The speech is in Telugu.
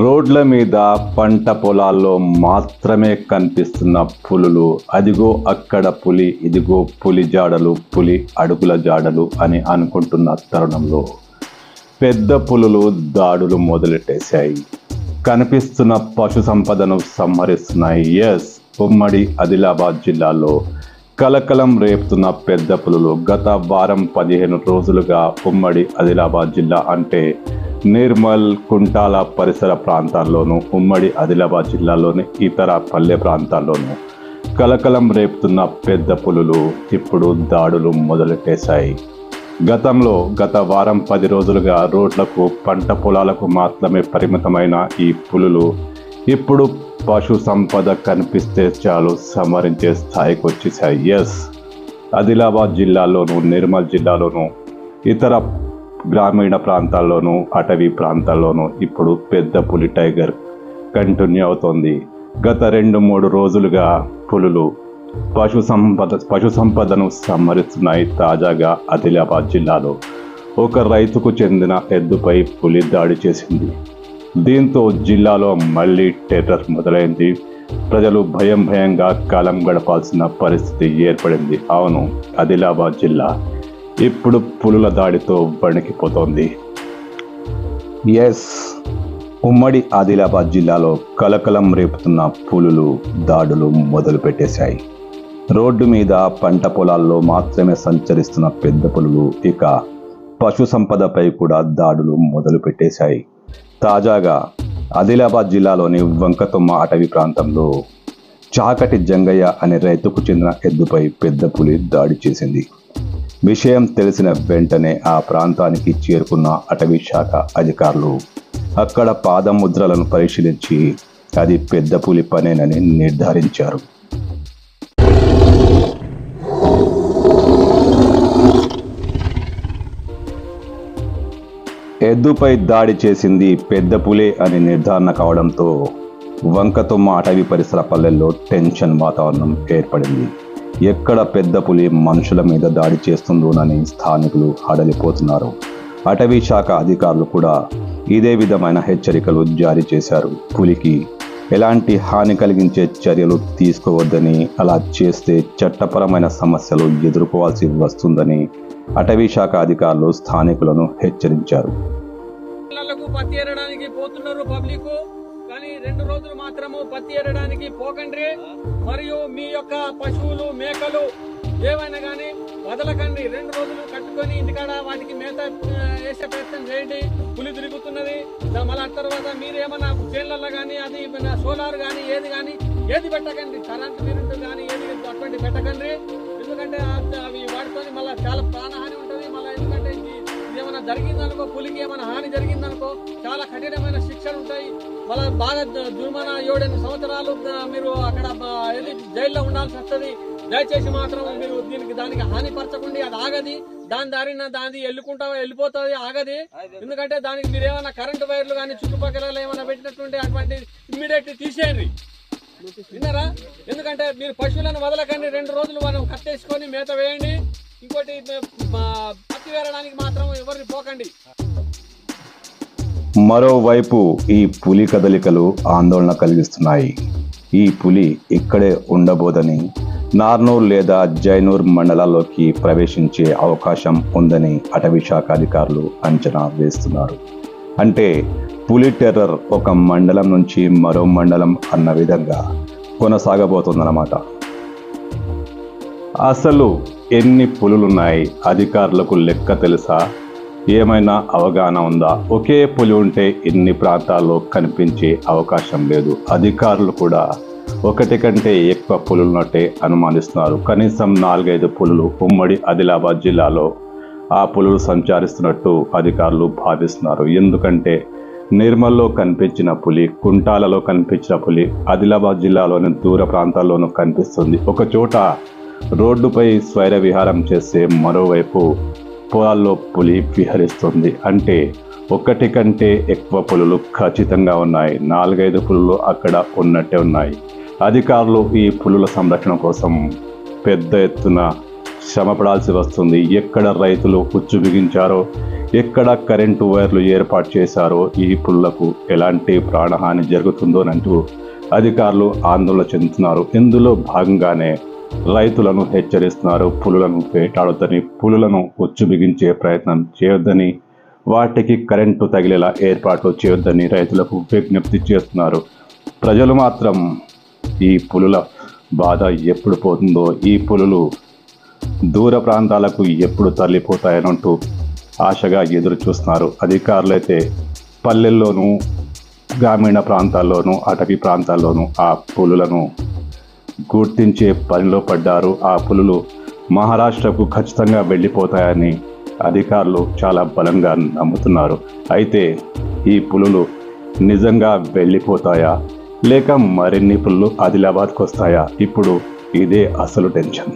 రోడ్ల మీద పంట పొలాల్లో మాత్రమే కనిపిస్తున్న పులులు. అదిగో అక్కడ పులి ఇదిగో పులి జాడలు పులి అడుగుల జాడలు అని అనుకుంటున్న తరుణంలో పెద్ద పులులు దాడులు మొదలెట్టేశాయి. కనిపిస్తున్న పశు సంపదను సంహరిస్తున్నాయి. ఎస్ ఉమ్మడి ఆదిలాబాద్ జిల్లాలో కలకలం రేపుతున్న పెద్ద పులులు గత వారం పదిహేను రోజులుగా ఉమ్మడి ఆదిలాబాద్ జిల్లా అంటే నిర్మల్ కుంటాల పరిసర ప్రాంతాల్లోనూ ఉమ్మడి ఆదిలాబాద్ జిల్లాలోని ఇతర పల్లె ప్రాంతాల్లోనూ కలకలం రేపుతున్న పెద్ద పులులు ఇప్పుడు దాడులు మొదలెట్టేశాయి. గతంలో గత వారం పది రోజులుగా రోడ్లకు పంట పొలాలకు మాత్రమే పరిమితమైన ఈ పులులు ఇప్పుడు పశు సంపద కనిపిస్తే చాలు సంహరించే స్థాయికి వచ్చేసాయి ఎస్. ఆదిలాబాద్ జిల్లాలోను నిర్మల్ జిల్లాలోను ఇతర గ్రామీణ ప్రాంతాల్లోనూ అటవీ ప్రాంతాల్లోనూ ఇప్పుడు పెద్ద పులి టైగర్ కంటిన్యూ అవుతోంది. గత రెండు మూడు రోజులుగా పులులు పశు సంపద పశు సంపదను సంహరిస్తున్నాయి తాజాగా ఆదిలాబాద్ జిల్లాలో. ఒక రైతుకు చెందిన ఎద్దుపై పులి దాడి చేసింది. దీంతో జిల్లాలో మళ్ళీ టెర్రర్ మొదలైంది. ప్రజలు భయం భయంగా కాలం గడపాల్సిన పరిస్థితి ఏర్పడింది. అవును ఆదిలాబాద్ జిల్లా ఇప్పుడు పులుల దాడితో వణికిపోతోంది ఎస్ ఉమ్మడి ఆదిలాబాద్ జిల్లాలో కలకలం రేపుతున్న పులులు దాడులు మొదలుపెట్టేశాయి. రోడ్డు మీద పంట పొలాల్లో మాత్రమే సంచరిస్తున్న పెద్ద పులులు ఇక పశు సంపదపై కూడా దాడులు మొదలుపెట్టేశాయి. తాజాగా ఆదిలాబాద్ జిల్లాలోని వంకతొమ్మ అటవీ ప్రాంతంలో చాకటి జంగయ్య అనే రైతుకు చెందిన ఎద్దుపై పెద్ద పులి దాడి చేసింది. విషయం తెలిసిన వెంటనే ఆ ప్రాంతానికి చేరుకున్న అటవీ శాఖ అధికారులు అక్కడ పాదముద్రలను పరిశీలించి అది పెద్ద పులి పనేనని నిర్ధారించారు. ఎద్దుపై దాడి చేసింది పెద్ద పులే అని నిర్ధారణ కావడంతో వంకతుమ్మ అటవీ పరిసర పల్లెల్లో టెన్షన్ వాతావరణం ఏర్పడింది. ఎక్కడ పెద్ద పులి మనుషుల మీద దాడి చేస్తుందోనని స్థానికులు హడలిపోతున్నారు. అటవీ శాఖ అధికారులు కూడా ఇదే విధమైన హెచ్చరికలు జారీ చేశారు. పులికి ఎలాంటి హాని కలిగించే చర్యలు తీసుకోవద్దని అలా చేస్తే చట్టపరమైన సమస్యలు ఎదుర్కోవాల్సి వస్తుందని అటవీ శాఖ అధికారులు స్థానికులను హెచ్చరించారు. పత్తి పోతున్నారు పబ్లిక్. కానీ రెండు రోజులు మాత్రము పత్తి ఏరడానికి పోకండి. మరియు మీ యొక్క పశువులు మేకలు ఏవైనా కానీ వదలకండి. రెండు రోజులు కట్టుకొని ఇంటికాడ వాటికి మేత వేసే ప్రయత్నం చేయండి. పులి తిరుగుతున్నది. మళ్ళా తర్వాత మీరు ఏమన్నా చేన్లలో కానీ అది సోలార్ కానీ ఏది కానీ ఏది పెట్టకండి. కరెంట్ మీరు కానీ ఏది అటువంటి పెట్టకండి. ఎందుకంటే అవి వాటితో మళ్ళీ చాలా ప్రాణహాని ఏమైనా జరిగిందనుకో పులికి ఏమైనా హాని జరిగిందనుకో చాలా కఠినమైన శిక్షలు ఉంటాయి. మళ్ళీ బాగా ద- జుర్మానా ఏడెనిమిది సంవత్సరాలు మీరు అక్కడ వెళ్ళి జైల్లో ఉండాల్సి వస్తుంది. దయచేసి మాత్రం మీరు దీనికి దానికి హానిపరచకుండా అది ఆగది. దాని దారిన దాని వెళ్ళుకుంటా వెళ్ళిపోతుంది ఆగది. ఎందుకంటే దానికి మీరు ఏమైనా కరెంటు వైర్లు కానీ చుట్టుపక్కల ఏమైనా పెట్టినటువంటి అటువంటి ఇమ్మీడియట్ తీసేయండి. విన్నారా? ఎందుకంటే మీరు పశువులను వదలకండి రెండు రోజులు మనం కట్టేసుకొని మేత వేయండి. ఇంకోటి పత్తి వేరడానికి మాత్రం ఎవరిని పోకండి. మరోవైపు ఈ పులి కదలికలు ఆందోళన కలిగిస్తున్నాయి. ఈ పులి ఇక్కడే ఉండబోదని నార్నూర్ లేదా జైనూర్ మండలాల్లోకి ప్రవేశించే అవకాశం ఉందని అటవీ శాఖ అధికారులు అంచనా వేస్తున్నారు. అంటే పులి టెర్రర్ ఒక మండలం నుంచి మరో మండలం అన్న విధంగా కొనసాగబోతుందన్నమాట. అసలు ఎన్ని పులులున్నాయి? అధికారులకు లెక్క తెలుసా? ఏమైనా అవగాహన ఉందా? ఒకే పులి ఉంటే ఇన్ని ప్రాంతాల్లో కనిపించే అవకాశం లేదు. అధికారులు కూడా ఒకటి కంటే ఎక్కువ పులులున్నట్టే అనుమానిస్తున్నారు. కనీసం నాలుగైదు పులులు ఉమ్మడి ఆదిలాబాద్ జిల్లాలో ఆ పులులు సంచరిస్తున్నట్టు అధికారులు భావిస్తున్నారు. ఎందుకంటే నిర్మల్లో కనిపించిన పులి కుంటాలలో కనిపించిన పులి ఆదిలాబాద్ జిల్లాలోని దూర ప్రాంతాల్లోనూ కనిపిస్తుంది. ఒక చోట రోడ్డుపై స్వైర విహారం చేసే మరోవైపు పొలాల్లో పులి విహరిస్తుంది. అంటే ఒకటి కంటే ఎక్కువ పులులు ఖచ్చితంగా ఉన్నాయి. నాలుగైదు పులులు అక్కడ ఉన్నట్టే ఉన్నాయి. అధికారులు ఈ పులుల సంరక్షణ కోసం పెద్ద ఎత్తున శ్రమపడాల్సి వస్తుంది. ఎక్కడ రైతులు ఉచ్చు బిగించారో ఎక్కడ కరెంటు వైర్లు ఏర్పాటు చేశారో ఈ పులులకు ఎలాంటి ప్రాణహాని జరుగుతుందోనంటూ అధికారులు ఆందోళన చెందుతున్నారు. ఇందులో భాగంగానే రైతులను హెచ్చరిస్తున్నారు పులులను వేటాడొద్దని పులులను ఉచ్చు బిగించే ప్రయత్నం చేయొద్దని వాటికి కరెంటు తగిలేలా ఏర్పాట్లు చేయొద్దని రైతులకు విజ్ఞప్తి చేస్తున్నారు. ప్రజలు మాత్రం ఈ పులుల బాధ ఎప్పుడు పోతుందో ఈ పులులు దూర ప్రాంతాలకు ఎప్పుడు తరలిపోతాయనంటూ ఆశగా ఎదురు చూస్తున్నారు అధికారులైతే పల్లెల్లోనూ గ్రామీణ ప్రాంతాల్లోనూ అటవీ ప్రాంతాల్లోనూ ఆ పులులను గుర్తించే పనిలో పడ్డారు ఆ పులులు మహారాష్ట్రకు ఖచ్చితంగా వెళ్ళిపోతాయని అధికారులు చాలా బలంగా నమ్ముతున్నారు. అయితే ఈ పులులు నిజంగా వెళ్ళిపోతాయా? లేక మరిన్ని పులులు ఆదిలాబాద్కు వస్తాయా ఇప్పుడు ఇదే అసలు టెన్షన్.